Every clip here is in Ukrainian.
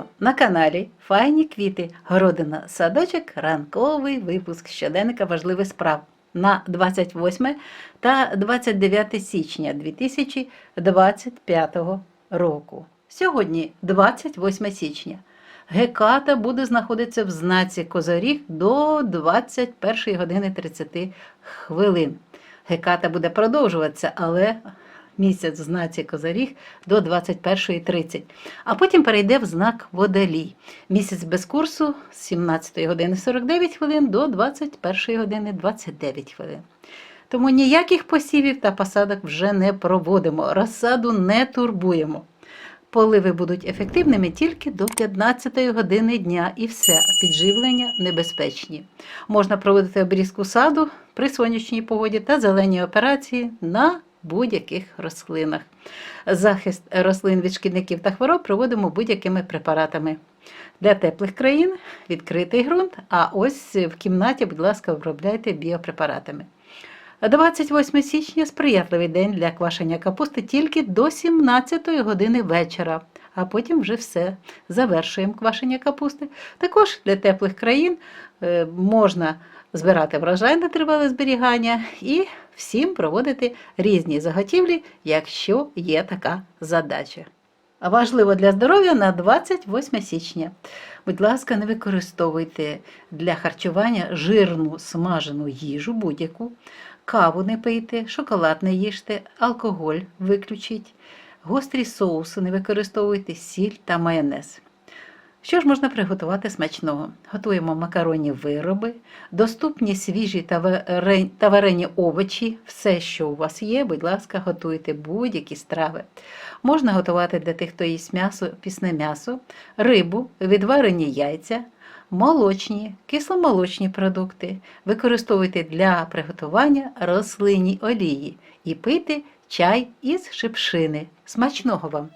ранку на каналі Файні квіти, городина, садочок, ранковий випуск щоденника важливих справ на 28 та 29 січня 2025 року. Сьогодні 28 січня. Геката буде знаходитися в знаці Козоріг до 21 години 30 хвилин. Геката буде продовжуватися, але місяць в знаці Козоріг до 21.30, а потім перейде в знак Водолій. Місяць без курсу з 17 години 49 хвилин до 21 години 29 хвилин. Тому ніяких посівів та посадок вже не проводимо, розсаду не турбуємо. Поливи будуть ефективними тільки до 15 години дня і все, підживлення небезпечні. Можна проводити обрізку саду при сонячній погоді та зеленій операції на будь-яких рослинах. Захист рослин від шкідників та хвороб проводимо будь-якими препаратами. Для теплих країн відкритий ґрунт, а ось в кімнаті, будь ласка, обробляйте біопрепаратами. 28 січня сприятливий день для квашення капусти тільки до 17 години вечора, а потім вже все. Завершуємо квашення капусти. Також для теплих країн е, можна збирати врожай на тривале зберігання і всім проводити різні заготівлі, якщо є така задача. Важливо для здоров'я на 28 січня. Будь ласка, не використовуйте для харчування жирну смажену їжу будь-яку, каву не пийте, шоколад не їжте, алкоголь виключіть, гострі соуси не використовуйте, сіль та майонез. Що ж можна приготувати смачного? Готуємо макаронні вироби, доступні свіжі та варені овочі, все, що у вас є, будь ласка, готуйте будь-які страви. Можна готувати для тих, хто їсть м'ясо, пісне м'ясо, рибу, відварені яйця, молочні, кисломолочні продукти. Використовуйте для приготування рослинні олії і пийте чай із шипшини. Смачного вам!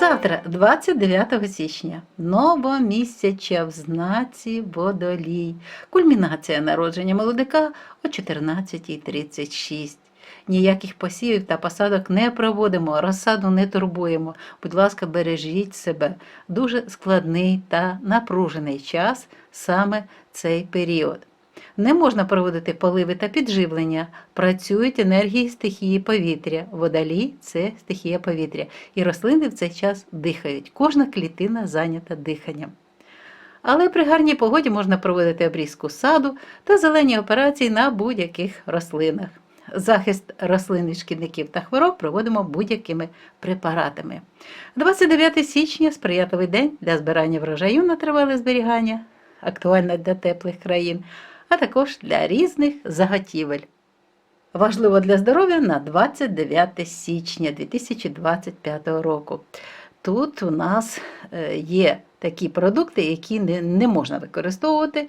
Завтра, 29 січня, новомісяча в знаці водолій. Кульмінація народження молодика о 14.36. Ніяких посівів та посадок не проводимо, розсаду не турбуємо. Будь ласка, бережіть себе. Дуже складний та напружений час саме цей період. Не можна проводити поливи та підживлення. Працюють енергії стихії повітря. Водолій це стихія повітря. І рослини в цей час дихають. Кожна клітина зайнята диханням. Але при гарній погоді можна проводити обрізку саду та зелені операції на будь-яких рослинах. Захист рослин від шкідників та хвороб проводимо будь-якими препаратами. 29 січня сприятливий день для збирання врожаю на тривале зберігання, актуальна для теплих країн, а також для різних заготівель. Важливо для здоров'я на 29 січня 2025 року. Тут у нас е, є такі продукти, які не можна використовувати.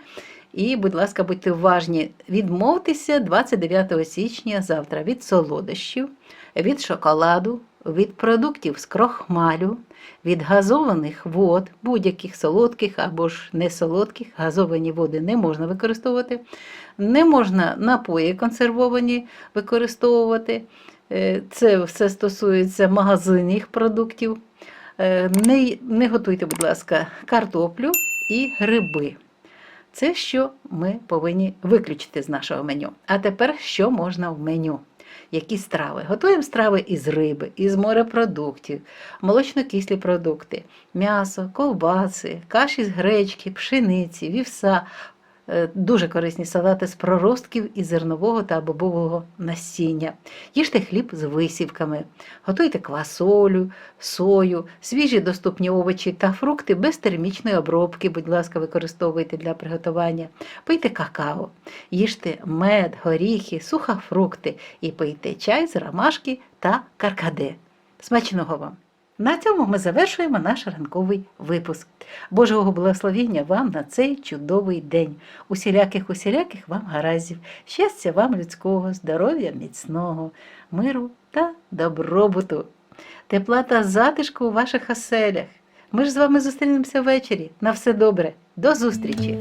І, будь ласка, будьте уважні, відмовтеся 29 січня завтра від солодощів, від шоколаду, від продуктів з крохмалю, від газованих вод, будь-яких солодких або ж несолодких, газовані води не можна використовувати. Не можна напої консервовані використовувати. Е, Це все стосується магазинних продуктів. Е, Не, не готуйте, будь ласка, картоплю і гриби. Це що ми повинні виключити з нашого меню. А тепер що можна в меню? Які страви? Готуємо страви із риби, із морепродуктів, молочно-кислі продукти, м'ясо, ковбаси, каші з гречки, пшениці, вівса. Е, Дуже корисні салати з проростків і зернового та бобового насіння. Їжте хліб з висівками, готуйте квасолю, сою, свіжі доступні овочі та фрукти без термічної обробки, будь ласка, використовуйте для приготування. Пийте какао, їжте мед, горіхи, сухофрукти і пийте чай з ромашки та каркаде. Смачного вам! На цьому ми завершуємо наш ранковий випуск. Божого благословіння вам на цей чудовий день. Усіляких усіляких вам гараздів, щастя вам людського, здоров'я міцного, миру та добробуту, тепла та затишку у ваших оселях. Ми ж з вами зустрінемося ввечері. На все добре. До зустрічі!